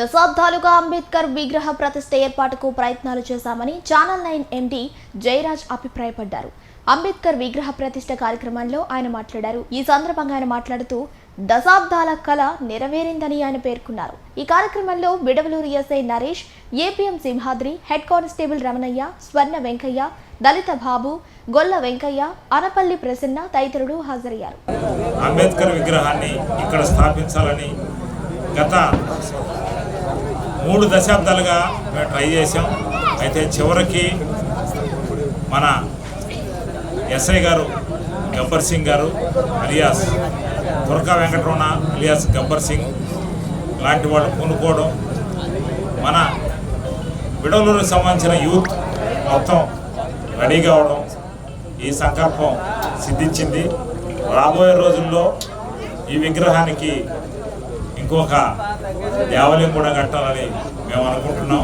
దశాబ్దాలుగా అంబేద్కర్ విగ్రహ ప్రతిష్ఠ ఏర్పాటుకు ప్రయత్నాలు చేశామని ఛానల్ నైన్ ఎండి జయరాజ్ అభిప్రాయపడ్డారు. అంబేద్కర్ విగ్రహ ప్రతిష్ఠ కార్యక్రమంలో ఆయన మాట్లాడారు. ఈ సందర్భంగా ఆయన మాట్లాడుతూ దశాబ్దాల కళ నెరవేరిందని ఆయన పేర్కొన్నారు. ఈ కార్యక్రమంలో Vidavaluru SI Naresh APM Simhadri head constable Ramanaiah Swarna Venkaiah Dalitha Babu Golla Venkaiah Anapalli Prasanna తదితరులు హాజరయ్యారు. అంబేద్కర్ విగ్రహాన్ని ఇక్కడ స్థాపించాలని గత మూడు దశాబ్దాలుగా మేము ట్రై చేసాం అయితే చివరికి మన ఎస్ఐ గారు గబ్బర్ సింగ్ గారు అలియాస్ దుర్గా వెంకటరమణ అలియాస్ గబ్బర్ సింగ్ లాంటి వాళ్ళు కొనుక్కోవడం మన విడవలూరుకు సంబంధించిన యూత్ మొత్తం రెడీ కావడం ఈ సంకల్పం సిద్ధించింది. రాబోయే రోజుల్లో ఈ విగ్రహానికి ఇంకొక దేవాలయం కూడా కట్టాలని మేము అనుకుంటున్నాం.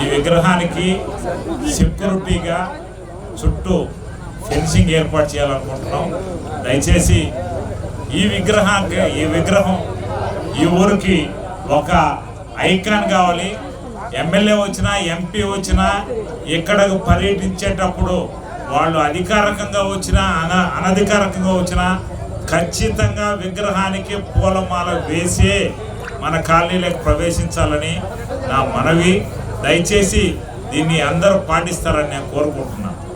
ఈ విగ్రహానికి సెక్యూరిటీగా చుట్టూ ఫెన్సింగ్ ఏర్పాటు చేయాలనుకుంటున్నాం. దయచేసి ఈ విగ్రహానికి ఈ విగ్రహం ఈ ఊరికి ఒక ఐకాన్ కావాలి. ఎమ్మెల్యే వచ్చినా ఎంపీ వచ్చినా ఇక్కడకు పర్యటించేటప్పుడు వాళ్ళు అధికారికంగా వచ్చినా అన అనధికారికంగా వచ్చినా ఖచ్చితంగా విగ్రహానికి పూలమాల వేసే మన కాలనీలకు ప్రవేశించాలని నా మనవి. దయచేసి దీన్ని అందరూ పాటిస్తారని నేను కోరుకుంటున్నాను.